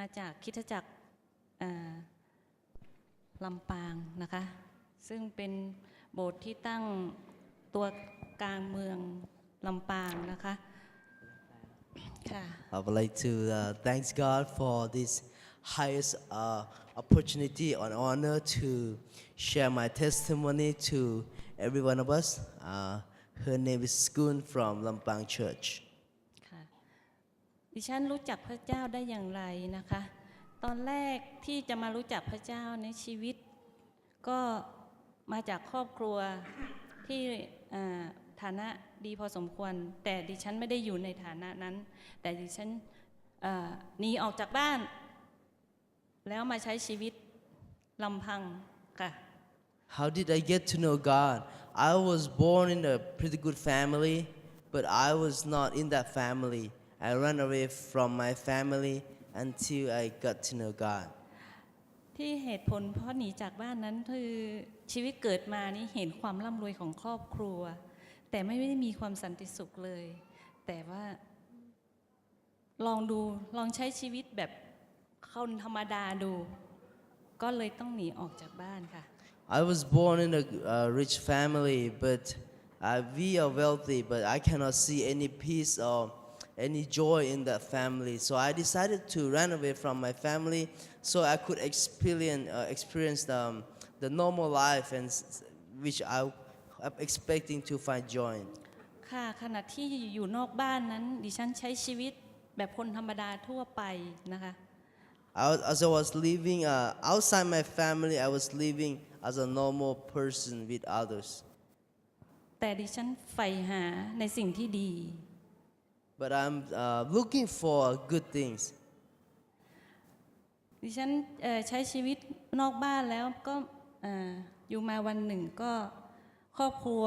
มาจากคิดจักรลำปางนะคะ ซึ่งเป็นโบสถ์ที่ตั้งตัวกลางเมืองลำปางนะคะ ค่ะ I would like to uh, thank God for this highest uh, opportunity and honor to share my testimony to every one of us. Uh, her name is Skoon from Lampang Church. ดิฉันรู้จักพระเจ้าได้อย่างไรนะคะ ตอนแรกที่จะมารู้จักพระเจ้าในชีวิต ก็มาจากครอบครัวที่ฐานะดีพอสมควร แต่ดิฉันไม่ได้อยู่ในฐานะนั้น แต่ดิฉันหนีออกจากบ้าน แล้วมาใช้ชีวิตลำพังค่ะ How did I get to know God? I was born in a pretty good family, but I was not in that family. I ran away from my family until I got to know God. ที่เหตุผลเพราะหนีจากบ้านนั้นคือชีวิตเกิดมานี่เห็นความร่ำรวยของครอบครัว แต่ไม่ได้มีความสันติสุขเลย แต่ว่าลองดูลองใช้ชีวิตแบบคนธรรมดาดู ก็เลยต้องหนีออกจากบ้านค่ะ I was born in a uh, rich family, but uh, we are wealthy, but I cannot see any peace or any joy in that family. So I decided to run away from my family so I could experience, uh, experience the, um, the normal life and s- which I, I'm expecting to find joy in. ค่ะขณะที่อยู่นอกบ้านนั้น ดิฉันใช้ชีวิตแบบคนธรรมดาทั่วไปนะคะ I was, as I was living uh, outside my family, I was living as a normal person with others. แต่ดิฉันใฝ่หาในสิ่งที่ดี But I'm uh, looking for good things. ดิฉันเอ่อใช้ชีวิตนอกบ้านแล้วก็เอ่ออยู่มาวันหนึ่งก็ครอบครัว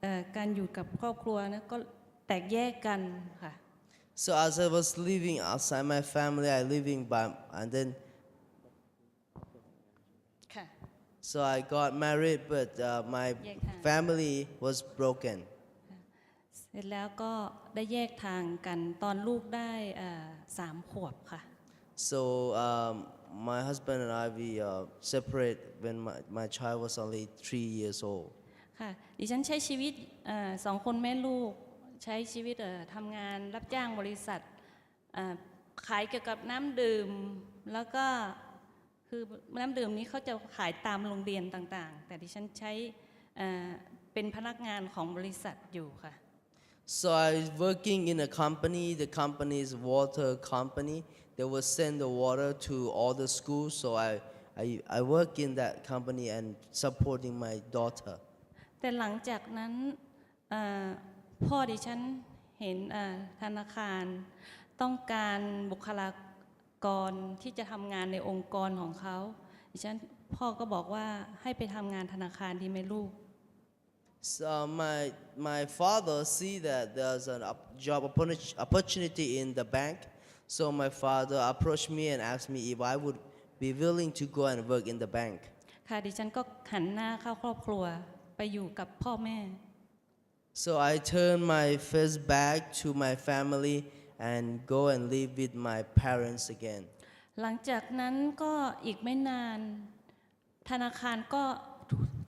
เอ่อการอยู่กับครอบครัวนะก็แตกแยกกันค่ะ So as I was living outside my family, I living by, and then ค่ะ so I got married, but uh, my Yeah, kind. family was broken. เสร็จแล้วก็ได้แยกทางกันตอนลูกได้เอ่อสามขวบค่ะ So um, my husband and I we uh, separate when my, my child was only three years old. ค่ะดิฉันใช้ชีวิตเออสองคนแม่ลูกใช้ชีวิตเอ่อทำงานรับจ้างบริษัทเอ่อขายเกี่ยวกับน้ำดื่ม แล้วก็คือน้ำดื่มนี้เขาจะขายตามโรงเรียนต่างๆ แต่ดิฉันใช้เอ่อเป็นพนักงานของบริษัทอยู่ค่ะ So I was working in a company. The company is water company. They will send the water to all the schools. So I, I, I work in that company and supporting my daughter. แต่หลังจากนั้นเอ่อพ่อดิฉันเห็นเอ่อธนาคาร ต้องการบุคลากรที่จะทำงานในองค์กรของเขาดิฉันพ่อก็บอกว่าให้ไปทำงานธนาคารดีไหมลูก So my, my father see that there's a op- job opportuni- opportunity in the bank. So my father approached me and asked me if I would be willing to go and work in the bank. ค่ะดิฉันก็หันหน้าเข้าครอบครัวไปอยู่กับพ่อแม่ So I turned my face back to my family and go and live with my parents again. หลังจากนั้นก็อีกไม่นาน ธนาคารก็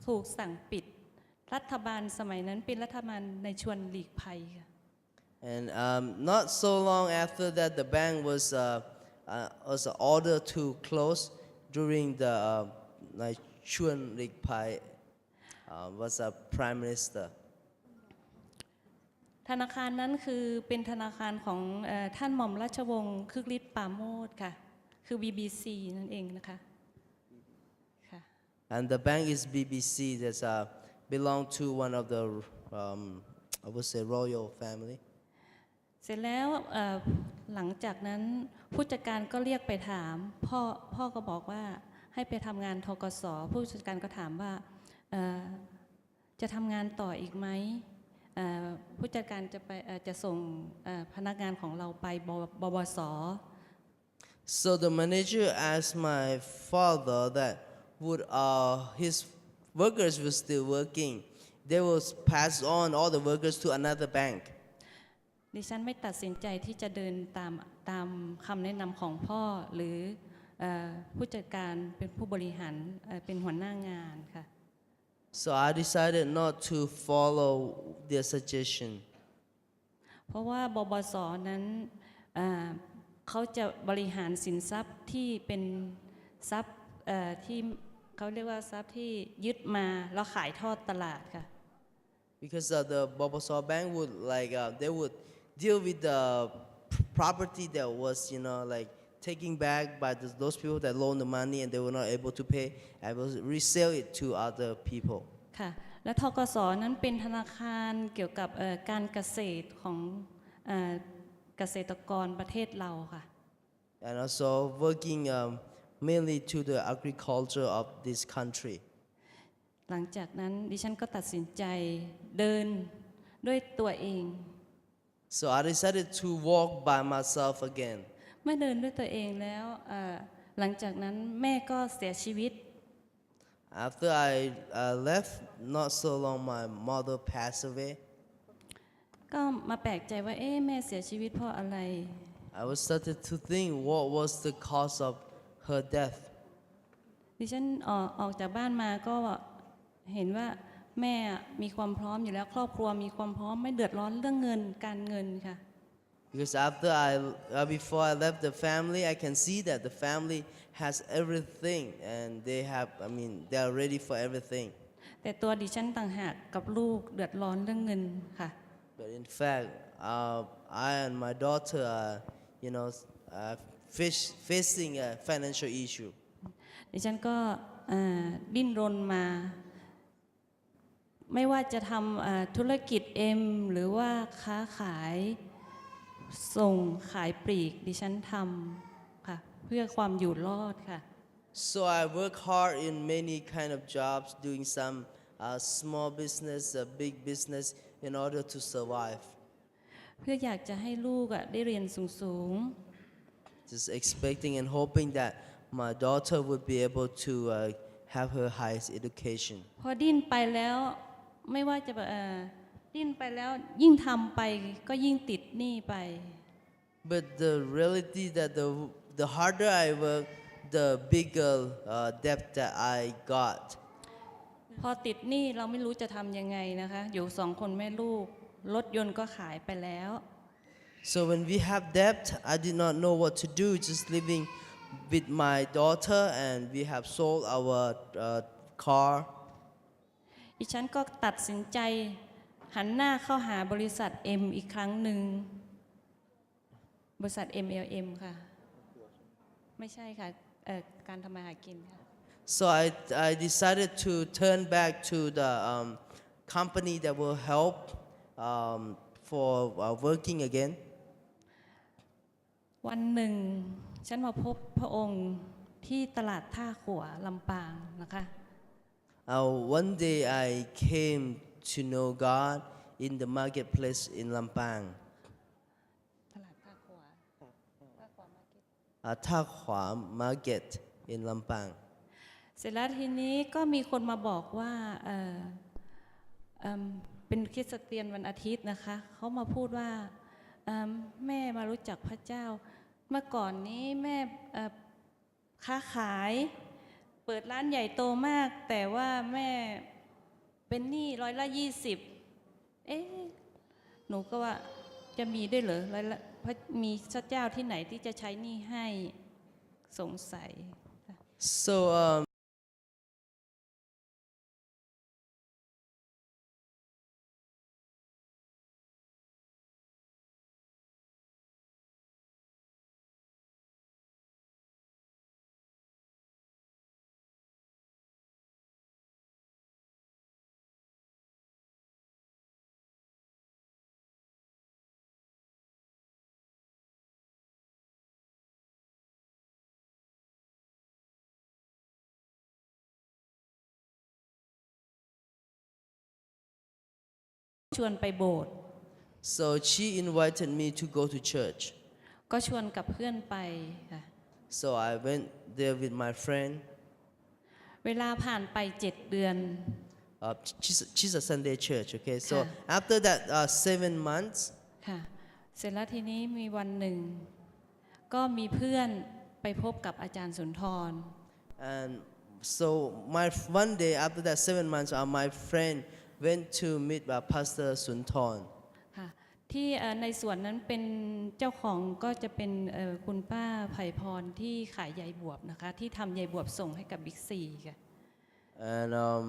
ถูกสั่งปิด รัฐบาลสมัยนั้นเป็นรัฐบาลในชวนหลีกภัยค่ะ And um, not so long after that, the bank was, uh, uh, was ordered to close during the uh, like Chuan Lik Pai uh, was a prime minister. ธนาคารนั้นคือเป็นธนาคารของเออท่านหม่อมราชวงศ์คึกฤทธิ์ปราโมดค่ะ คือ BBC นั่นเองนะคะค่ะ And the bank is BBC that's uh, belong to one of the um, I would say royal family. เสร็จแล้วเอ่อหลังจากนั้นผู้จัดการก็เรียกไปถามพ่อพ่อก็บอกว่าให้ไปทำงานทกสผู้จัดการก็ถามว่าเอ่อจะทำงานต่ออีกไหมเอ่อผู้จัดการจะไปเอ่อจะส่งเอ่อพนักงานของเราไปบบบบส So the manager asked my father that would uh, his workers were still working, they will pass on all the workers to another bank. ดิฉันไม่ตัดสินใจที่จะเดินตามตามคำแนะนำของพ่อหรือเออผู้จัดการเป็นผู้บริหารเอ่อเป็นหัวหน้างานค่ะ So I decided not to follow their suggestion. เพราะว่าบบบสนั้นเอ่อเขาจะบริหารสินทรัพย์ที่เป็นทรัพย์เอ่อที่ เขาเรียกว่าทรัพย์ที่ยึดมาแล้วขายทอดตลาดค่ะ Because uh, the Bobosol Bank would like uh, they would deal with the p- property that was you know like taking back by the, those people that loan the money and they were not able to pay and will resell it to other people. ค่ะและทกสนั้นเป็นธนาคารเกี่ยวกับเอ่อการเกษตรของเอ่อเกษตรกรประเทศเราค่ะ and also working um, mainly to the agriculture of this country. หลังจากนั้นดิฉันก็ตัดสินใจเดินด้วยตัวเอง So I decided to walk by myself again. เมื่อเดินด้วยตัวเองแล้วเอ่อหลังจากนั้นแม่ก็เสียชีวิต After I uh, left, not so long, my mother passed away. ก็มาแปลกใจว่า เอ๊ะแม่เสียชีวิตเพราะอะไร I was started to think what was the cause of her death. ดิฉันออกออกจากบ้านมาก็เห็นว่าแม่มีความพร้อมอยู่แล้วครอบครัวมีความพร้อมไม่เดือดร้อนเรื่องเงินการเงินค่ะ Because after I, uh, before I left the family, I can see that the family has everything and they have, I mean, they are ready for everything. แต่ตัวดิฉันต่างหากกับลูกเดือดร้อนเรื่องเงินค่ะ But in fact, uh, I and my daughter are, you know, uh, fish, facing a financial issue. ดิฉันก็เอ่อดิ้นรนมา ไม่ว่าจะทำเอ่อธุรกิจเอ็มหรือว่าค้าขายส่งขายปลีก ดิฉันทำค่ะเพื่อความอยู่รอดค่ะ So I work hard in many kind of jobs, doing some uh, small business, uh, big business, in order to survive. เพื่ออยากจะให้ลูกอะได้เรียนสูง Just expecting and hoping that my daughter would be able to uh, have her highest education. ๆพอดิ้นไปแล้วไม่ว่าจะแบบเอ่อดิ้นไปแล้วยิ่งทำไปก็ยิ่งติดหนี้ไป But the reality that the the harder I work, the bigger uh, debt that I got. พอติดหนี้เราไม่รู้จะทำยังไงนะคะ อยู่สองคนแม่ลูกรถยนต์ก็ขายไปแล้ว So when we have debt, I did not know what to do. Just living with my daughter, and we have sold our uh, car. ดิฉันก็ตัดสินใจหันหน้าเข้าหาบริษัท M อีกครั้งหนึ่ง บริษัท MLM ค่ะ ไม่ใช่ค่ะเอ่อการทำมาหากินค่ะ So I, I decided to turn back to the um, company that will help um, for uh, working again. วันหนึ่ง ฉันมาพบพระองค์ที่ตลาดท่าขัวลำปางนะคะ Uh, one day I came to know God in the marketplace in Lampang, ตลาดท่าขัวท่าขัวมาร์เก็ต uh, Ta Hua Market in Lampang. เสร็จแล้วทีนี้ก็มีคนมาบอกว่าเอ่อเอิ่มเป็นคริสเตียนวันอาทิตย์นะคะ เขามาพูดว่าเอิ่มแม่มารู้จักพระเจ้า เมื่อก่อนนี้แม่ค้าขาย เปิดร้านใหญ่โตมาก แต่ว่าแม่เป็นหนี้ร้อยละยี่สิบเอ๊ะหนูก็ว่าจะมีด้วยเหรอร้อยละพระมีพระเจ้าที่ไหนที่จะใช้หนี้ให้สงสัย So um, ชวนไปโบสถ์ so she invited me to go to church. ก็ชวนกับเพื่อนไปค่ะ So I went there with my friend. เวลาผ่านไปเจ็ดเดือน Uh, she's, she's a Sunday church, okay? So Yeah. after that uh, seven months, ค่ะ เสร็จแล้วทีนี้มีวันหนึ่ง ก็มีเพื่อนไปพบกับอาจารย์สุนทร And so my one day after that seven months, uh, my friend went to meet uh, Pastor Sunton. ค่ะที่เอ่อในส่วนนั้นเป็นเจ้าของก็จะเป็นเอ่อคุณป้าไผ่พรที่ขายใยบวบนะคะที่ทำใยบวบส่งให้กับบิ๊กซีค่ะ And um,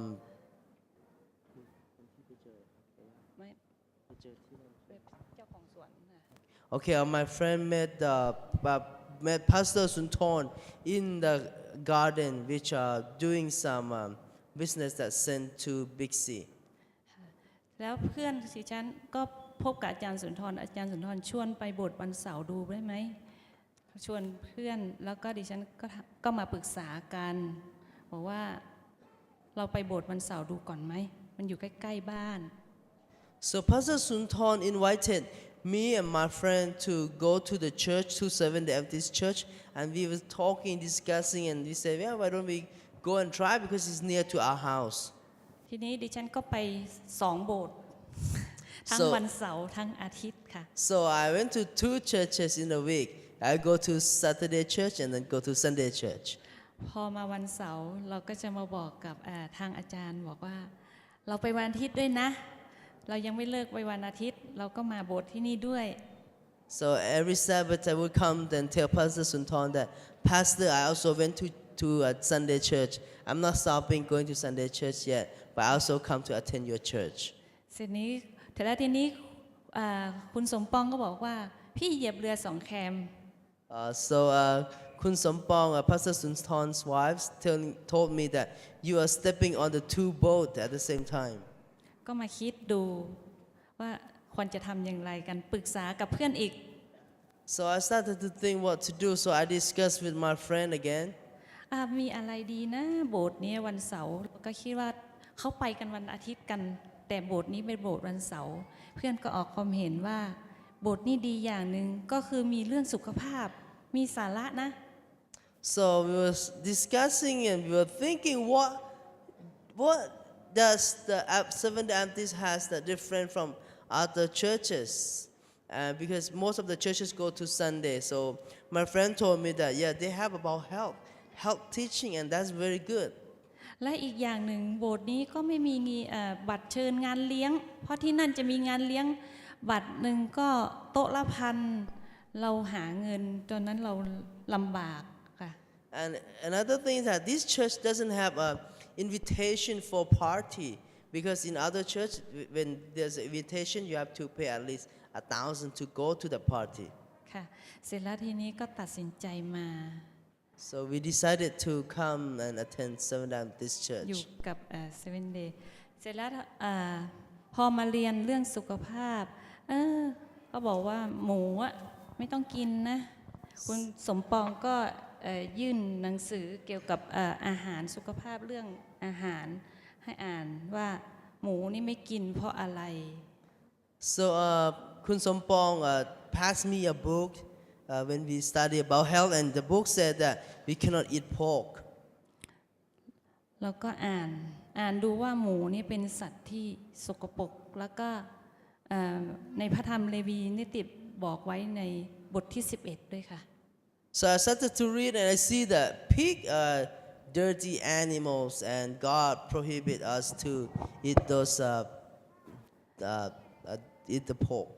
ไม่เจ้าของสวนค่ะ okay, uh, my friend met uh, uh, met Pastor Sunton in the garden, which are doing some um, business that sent to Big C. แล้วเพื่อนสิฉันก็พบกับอาจารย์สุนทรอาจารย์สุนทรชวนไปโบสถ์วันเสาร์ดูได้ไหมชวนเพื่อนแล้วก็ดิฉันก็ก็มาปรึกษากันบอกว่าเราไปโบสถ์วันเสาร์ดูก่อนไหมมันอยู่ใกล้ๆบ้าน So Pastor Sunton invited me and my friend to go to the church, to Seventh Day Adventist Church, and we were talking, discussing, and we said, yeah, why don't we go and try because it's near to our house. ทีนี้ดิฉันก็ไปสองโบสถ์ทั้ง So- วันเสาร์ทั้งอาทิตย์ค่ะ So I went to two churches in a week. I go to Saturday church and then go to Sunday church. พอมาวันเสาร์เราก็จะมาบอกกับเอ่อทางอาจารย์บอกว่า เราไปวันอาทิตย์ด้วยนะ เรายังไม่เลิกไปวันอาทิตย์ เราก็มาโบสถ์ที่นี่ด้วย So every Sabbath I would come and tell Pastor Sunton that, Pastor, I also went to, to a Sunday church. I'm not stopping going to Sunday church yet, but I also come to attend your church. เสร็จนี้แต่แล้วทีนี้อ่าคุณสมปองก็บอกว่าพี่เหยียบเรือสองแคม Uh, so uh, Kun Sompong, uh, Pastor Sunton's wives, tell, told me that you are stepping on the two boats at the same time. ก็มาคิดดูว่าควรจะทำอย่างไรกันปรึกษากับเพื่อนอีก So I started to think what to do. So I discussed with my friend again. อ่ามีอะไรดีนะโบสถ์เนี้ยวันเสาร์ก็คิดว่า เขาไปกันวันอาทิตย์กัน แต่โบสถ์นี้เป็นโบสถ์วันเสาร์เพื่อนก็ออกความเห็นว่า โบสถ์นี้ดีอย่างหนึ่งก็คือมีเรื่องสุขภาพมีสาระนะ So we were discussing and we were thinking, what, what does the Seventh Day Adventist has that different from other churches? Uh, because most of the churches go to Sunday. So my friend told me that yeah, they have about health, health teaching, and that's very good. และอีกอย่างหนึ่งโบสถ์นี้ก็ไม่มีเอ่อบัตรเชิญงานเลี้ยง เพราะที่นั่นจะมีงานเลี้ยงบัตรหนึ่งก็โต๊ะละพันเราหาเงินตอนนั้นเราลำบากค่ะ And another thing is that this church doesn't have a invitation for party because in other church, when there's an invitation, you have to pay at least a thousand to go to the party. ค่ะเสร็จแล้วทีนี้ก็ตัดสินใจมา So we decided to come and attend Seventh Adventist อยู่ Church. กับเซเว่นเดย์เสร็จแล้วเออพอมาเรียนเรื่องสุขภาพ เออก็บอกว่าหมูอะไม่ต้องกินนะ คุณสมปองก็เอ่อยื่นหนังสือเกี่ยวกับเอ่ออาหารสุขภาพเรื่องอาหารให้อ่านว่าหมูนี่ไม่กินเพราะอะไร So uh, Kun Sompong uh, passed me a book uh, when we study about health, and the book said that we cannot eat pork. แล้วก็อ่านอ่านดูว่าหมูนี่เป็นสัตว์ที่สกปรกแล้วก็เอ่อในพระธรรมเลวีนิติบอกไว้ในบทที่ 11 ด้วยค่ะ So I started to read, and I see that pig are dirty animals, and God prohibit us to eat those uh, uh, uh, eat the pork.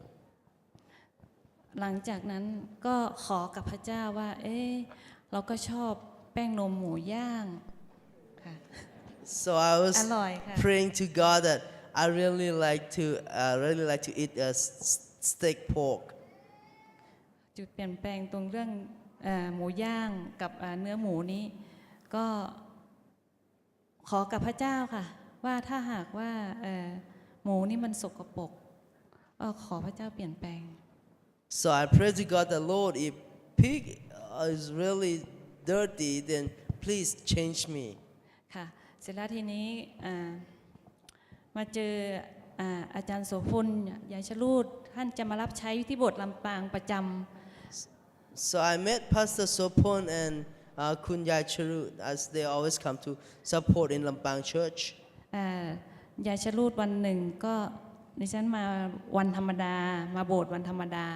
หลังจากนั้นก็ขอกับพระเจ้าว่า เอ๊ะเราก็ชอบแป้งนมหมูย่างค่ะ So I was อร่อยค่ะ praying to God that I really like to uh, really like to eat a s- s- steak pork. จุดเปลี่ยนแปลงตรงเรื่องเออหมูย่างกับเอ่อเนื้อหมูนี้ ก็ขอกับพระเจ้าค่ะ ว่าถ้าหากว่าเอ่อหมูนี่มันสกปรกก็ขอพระเจ้าเปลี่ยนแปลง So I pray to God the Lord, if pig uh, is really dirty, then please change me. ค่ะเสร็จแล้วทีนี้อ่ามาเจออ่าอาจารย์โสพลยายชลูดท่านจะมารับใช้ที่โบสถ์ลำปางประจำ So I met Pastor Sopon and uh, Kunyai Charu as they always come to support in Lampang Church. อ่ายายชลูดวันหนึ่งก็ดิฉันมาวันธรรมดา มาโบสถ์วันธรรมดา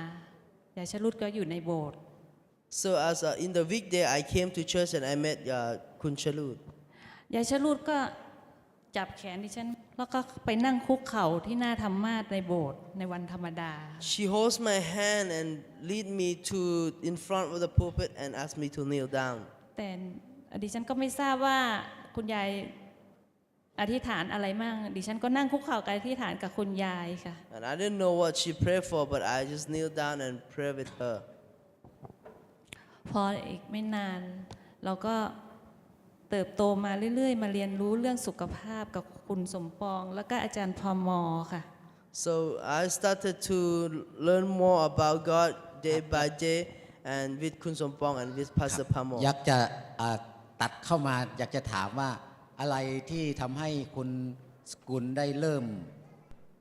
ยายชลุดก็อยู่ในโบสถ์ So as uh, in the weekday, I came to church and I met uh, Kun Chalut. ยายชลุดก็จับแขนดิฉันแล้วก็ไปนั่งคุกเข่าที่หน้าธรรมาสน์ในโบสถ์ในวันธรรมดา She holds my hand and lead me to in front of the pulpit and asked me to kneel down. แต่ดิฉันก็ไม่ทราบว่าคุณยาย อธิษฐานอะไรมั่งดิฉันก็นั่งคุกเข่ากับอธิษฐานกับคุณยายค่ะ And I didn't know what she prayed for, but I just kneeled down and prayed with her. พออีกไม่นาน เราก็เติบโตมาเรื่อยๆ มาเรียนรู้เรื่องสุขภาพกับคุณสมปอง แล้วก็อาจารย์พอมอค่ะ So I started to learn more about God day by day, and with Kun Sompong and with Pastor อยา Pamo. กจะอ่าตัดเข้ามาอยากจะถามว่า อะไรที่ทำให้คุณสกุลได้เริ่ม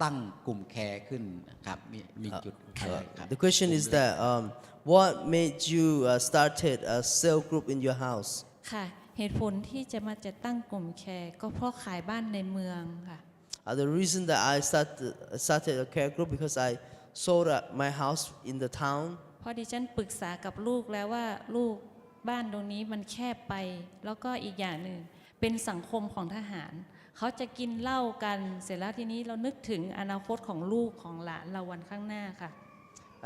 ตั้งกลุ่มแคร์ขึ้นครับมีมีจุดอะไรครับ The question is that um, what made you uh, started a cell group in your house? ค่ะเหตุผลที่จะมาจะตั้งกลุ่มแคร์ก็เพราะขายบ้านในเมืองค่ะ Uh, the reason that I started, started a care group because I sold uh, my house in the town. เพราะดิฉันปรึกษากับลูกแล้วว่าลูกบ้านตรงนี้มันแคบไป แล้วก็อีกอย่างหนึ่ง เป็นสังคมของทหาร เขาจะกินเหล้ากัน เสร็จแล้วทีนี้เรานึกถึงอนาคตของลูกของหลานเราวันข้างหน้าค่ะ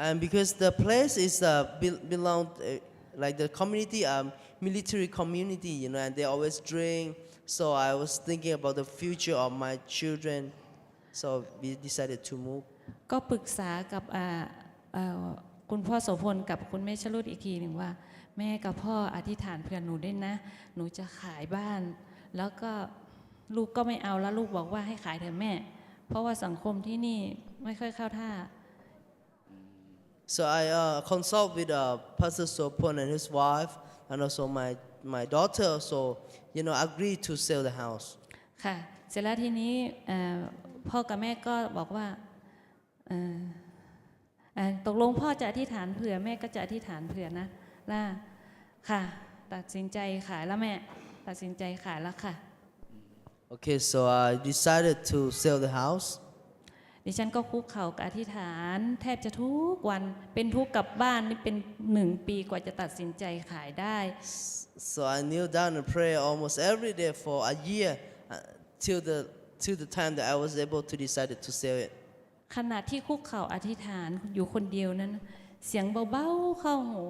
And because the place is uh, be- belong uh, like the community, um, military community, you know, and they always drink. So I was thinking about the future of my children. So we decided to move. ก็ปรึกษากับอ่าอ่าคุณพ่อโสพลกับคุณแม่ชลุดอีกทีหนึ่งว่า แม่กับพ่ออธิษฐานเพื่อหนูด้วยนะ หนูจะขายบ้าน แล้วก็ลูกก็ไม่เอาแล้วลูกบอกว่าให้ขายเถอะแม่ เพราะว่าสังคมที่นี่ไม่ค่อยเข้าท่า So I uh, consult with uh, Pastor Sopon and his wife, and also my, my daughter. Also, you know, agreed to sell the house. ค่ะเสร็จแล้วทีนี้เอ่อพ่อกับแม่ก็บอกว่าเอ่อเอ่อตกลงพ่อจะอธิษฐานเผื่อแม่ก็จะอธิษฐานเผื่อนะ ล่ะค่ะ ตัดสินใจขายแล้วแม่ ตัดสินใจขายแล้วค่ะ Okay, so I decided to sell the house. ดิฉันก็คุกเข่ากับอธิษฐาน แทบจะทุกวันเป็นทุกข์กับบ้านนี่เป็นหนึ่งปีกว่าจะตัดสินใจขายได้ So I kneel down and pray almost every day for a year uh, till the till the time that I was able to decide to sell it. ขณะที่คุกเข่าอธิษฐานอยู่คนเดียวนั้น เสียงเบาๆเข้าหู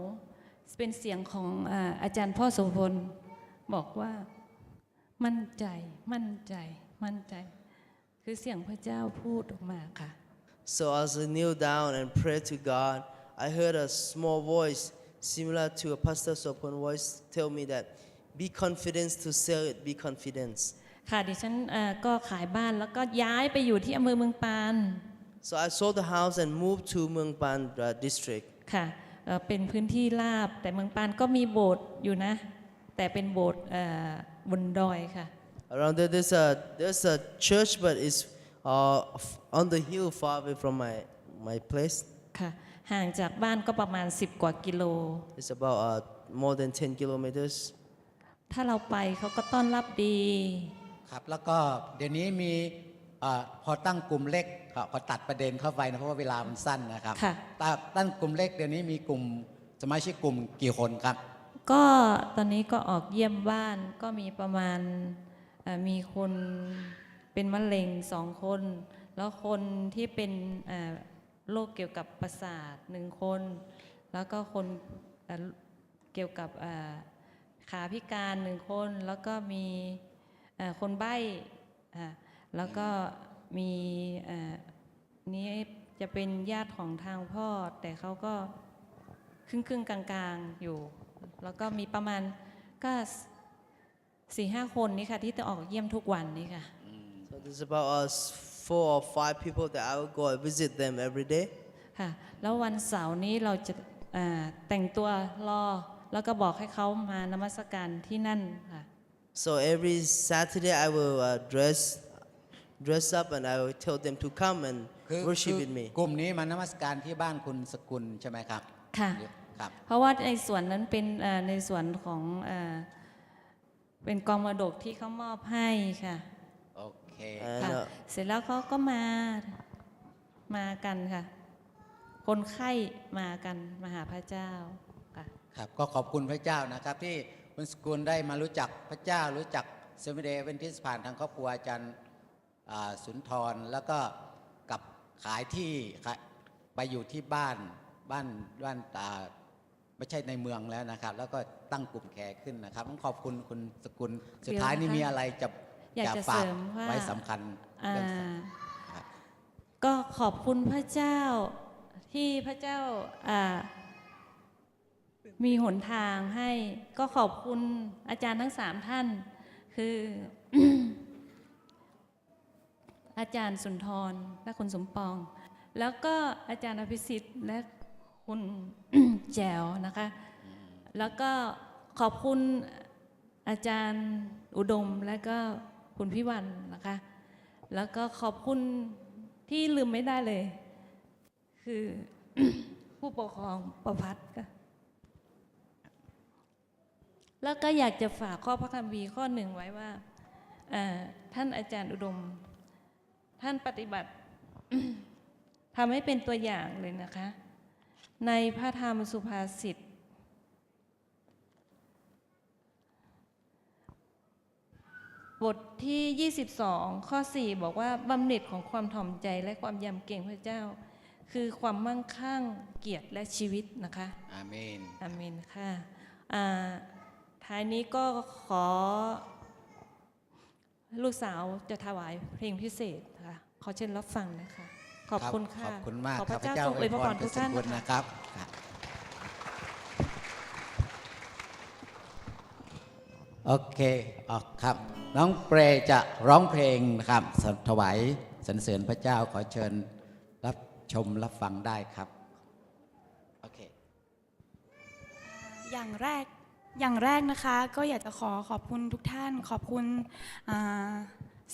เป็นเสียงของอาอาจารย์พ่อโสพลบอกว่ามั่นใจ มั่นใจ มั่นใจ คือเสียงพระเจ้าพูดออกมาค่ะ So as I kneel down and pray to God, I heard a small voice similar to a Pastor Sopon voice tell me that be confident to sell it, be confident. ค่ะดิฉันเอ่อก็ขายบ้านแล้วก็ย้ายไปอยู่ที่อำเภอเมืองปาน So I sold the house and moved to Mungpan uh, district. ค่ะ เอ่อเป็นพื้นที่ราบ แต่เมืองปานก็มีโบสถ์อยู่นะ แต่เป็นโบสถ์เอ่อบนดอยค่ะ Around there, there's a there's a church, but it's uh, f- on the hill far away from my my place. ค่ะห่างจากบ้านก็ประมาณ 10 กว่ากิโล It's about uh, more than 10 kilometers. ถ้าเราไปเขาก็ต้อนรับดี ครับ แล้วก็เดี๋ยวนี้มีอาพอตั้งกลุ่มเล็กครับ พอตัดประเด็นเข้าไปนะเพราะว่าเวลามันสั้นนะครับค่ะตั้งตั้งกลุ่มเล็กเดี๋ยวนี้มีกลุ่มสมาชิกกลุ่มกี่คนครับ ก็ตอนนี้ก็ออกเยี่ยมบ้านก็มีประมาณเอ่อมีคนเป็นมะเร็งสองคน แล้วคนที่เป็นเอ่อโรคเกี่ยวกับประสาทหนึ่งคน แล้วก็คนเอ่อเกี่ยวกับเอ่อขาพิการหนึ่งคน แล้วก็มีเอ่อคนใบ้อะแล้วก็ มีเอ่อนี้จะเป็นญาติของทางพ่อ แต่เขาก็ครึ่งครึ่งๆกลางๆอยู่ แล้วก็มีประมาณก็สี่ห้าคนนี่ค่ะที่จะออกเยี่ยมทุกวันนี่ค่ะ So there's about us four or five people that I will go and visit them every day. ค่ะแล้ววันเสาร์นี้เราจะอ่าแต่งตัวรอแล้วก็บอกให้เขามานมัสการที่นั่นค่ะ So every Saturday I will uh, dress dress up and I will tell them to come and คือ worship คือ with me. กลุ่มนี้มานมัสการที่บ้านคุณสกุลใช่ไหมครับค่ะ ครับ เพราะว่าในส่วนนั้นเป็นเอ่อในส่วนของเอ่อเป็นกองมรดกที่เขามอบให้ค่ะโอเค And ค่ะ uh, เสร็จแล้วเขาก็มามากันค่ะ คนไข้มากันมาหาพระเจ้าค่ะ ครับก็ขอบคุณพระเจ้านะครับ ที่คุณสกุลได้มารู้จักพระเจ้ารู้จักเซมิเดย์เวนทิสผ่านทางครอบครัวอาจารย์อ่า สุนทรแล้วก็กลับขายที่ขายไปอยู่ที่บ้านบ้านบ้านอ่าไม่ใช่ในเมืองแล้วนะครับ แล้วก็ตั้งกลุ่มแขกขึ้นนะครับต้องขอบคุณคุณสกุลสุดท้ายนี่มีอะไรจะอยากจะฝากเสริมว่าไว้สำคัญอ่าเรื่องสำครับก็ขอบคุณพระเจ้าที่พระเจ้าอ่ามีหนทางให้ก็ขอบคุณอาจารย์ทั้งสามท่าน คือ อาจารย์สุนทรและคุณสมปอง แล้วก็อาจารย์อภิสิทธิ์และคุณแจวนะคะ แล้วก็ขอบคุณอาจารย์อุดมและก็คุณพิวันนะคะ แล้วก็ขอบคุณที่ลืมไม่ได้เลย คือผู้ปกครองประพัฒน์ค่ะแล้วก็อยากจะฝากข้อพระคัมภีร์ข้อหนึ่งไว้ว่าท่านอาจารย์อุดม ท่านปฏิบัติทำให้เป็นตัวอย่างเลยนะคะ ในพระธรรมสุภาษิตบทที่ 22 ข้อ 4 บอกว่าบำเหน็จของความถ่อมใจและความยำเกรงพระเจ้า คือความมั่งคั่งเกียรติและชีวิตนะคะอาเมนอาเมนค่ะอ่าท้ายนี้ก็ขอ ลูกสาวจะถวายเพลงพิเศษค่ะขอเชิญรับฟังนะคะ ขอบคุณรัค่ะ ขอบคุณมากขอคพรัระบพระเจ้าเจ้าทรงอวยพรทุกท่านคุณนะคะนะครับครับโอเคออกครับ น้องเปรจะร้องเพลงนะครับสถวายสรรเสริญพระเจ้าขอเชิญรับชมรับฟังได้ครับ โอเค อย่างแรก อย่างแรกนะคะก็อยากจะขอขอบคุณทุกท่าน ขอบคุณอ่า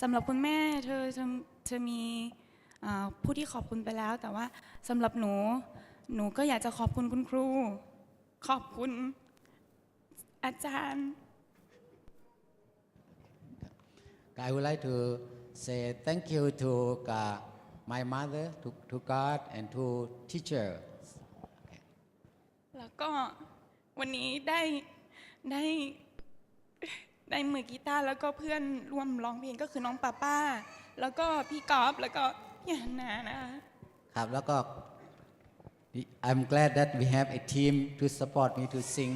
สำหรับคุณแม่เธอเธอเธอมีอ่าผู้ที่ขอบคุณไปแล้ว แต่ว่าสำหรับหนูหนูก็อยากจะขอบคุณคุณครู ขอบคุณอาจารย์ I would like to say thank you to uh, my mother, to, to God, and to teacher. แล้วก็วันนี้ได้ ได้ได้มือกีตาร์แล้วก็เพื่อนร่วมร้องเพลงก็คือน้องป้าป้า แล้วก็พี่กอล์ฟแล้วก็พี่ฮันนานะคะครับแล้วก็ I'm glad that we have a team to support me to sing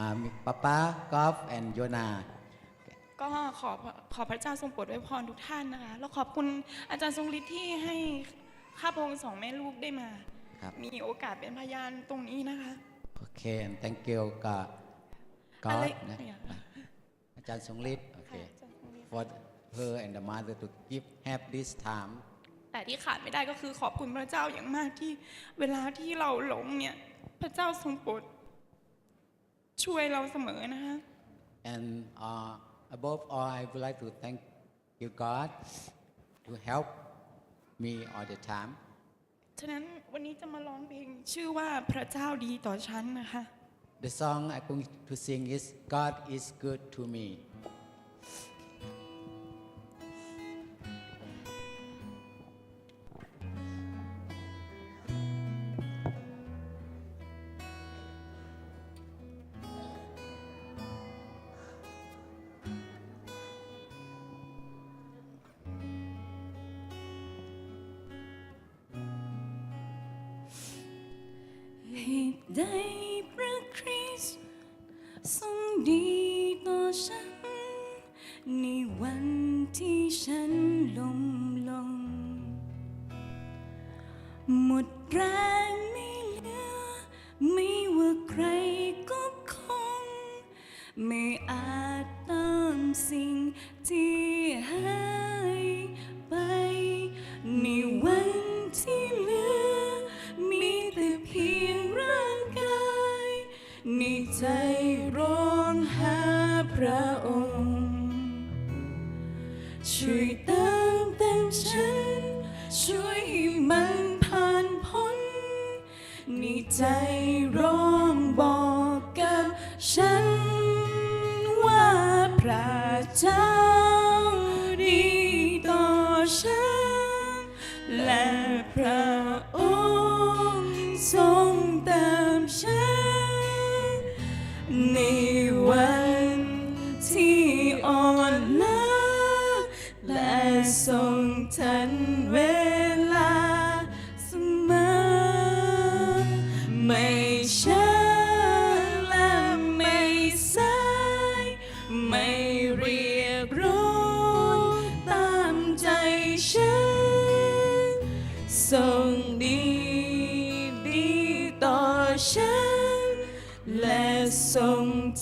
uh, Papa, Golf and Yona ก็ขอขอพระเจ้าทรงโปรดไว้พรทุกท่านนะคะ แล้วขอบคุณอาจารย์ทรงฤทธิ์ที่ให้ข้าพระองค์สองแม่ลูกได้มาครับมีโอกาสเป็นพยานตรงนี้นะคะ โอเค and thank you กับอะไร God นะเนี่ยอาจารย์ทรงฤทธิ์โอเคค่ะอาจารย์ทรงฤทธิ์ for her and the mother to give have this time แต่ที่ขาดไม่ได้ก็คือขอบคุณพระเจ้าอย่างมากที่เวลาที่เราหลงเนี่ย พระเจ้าทรงโปรดช่วยเราเสมอนะคะ and uh, above all I would like to thank you God to help me all the time ฉะนั้นวันนี้จะมาร้องเพลงชื่อว่าพระเจ้าดีต่อฉันนะคะ The song I'm going to sing is God is good to me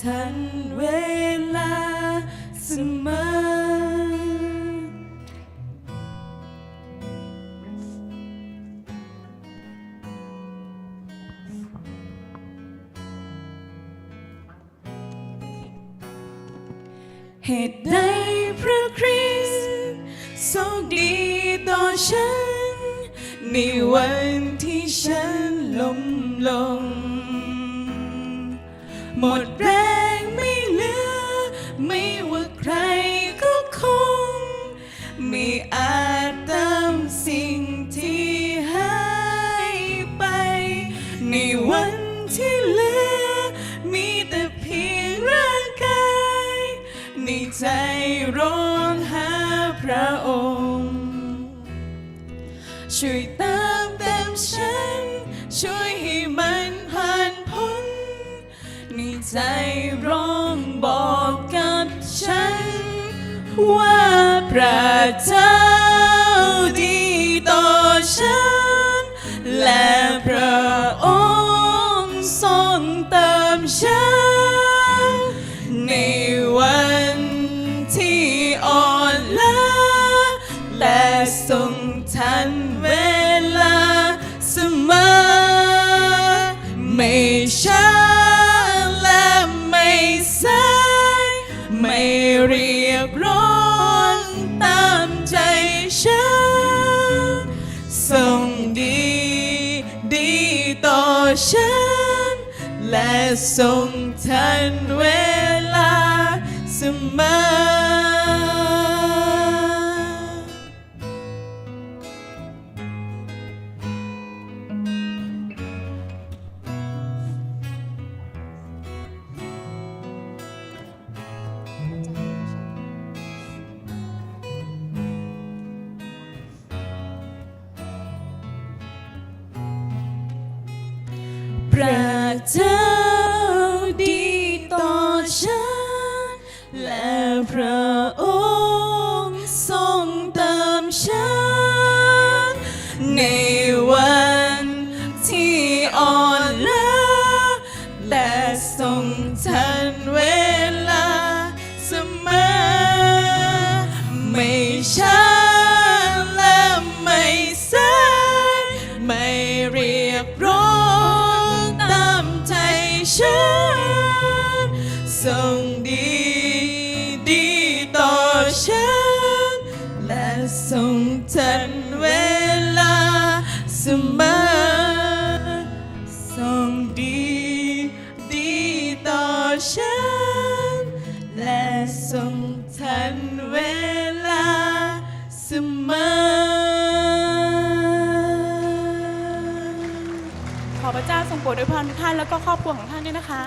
ทันเวลาเสมอเหตุใดพระคริสต์ทรงดีต่อฉัน ในวันที่ฉันล้มลง หมดแรง ช่วยตามเต็มฉัน ช่วยให้มันผ่านพ้นในใจร้องบอกกับฉัน ว่าพระเจ้า เรียกร้องตามใจฉันส่งดีดีต่อฉัน และส่งทันเวลาเสมอ on. านแล้วก็ครอบครัวของท่านด้วยนะคะ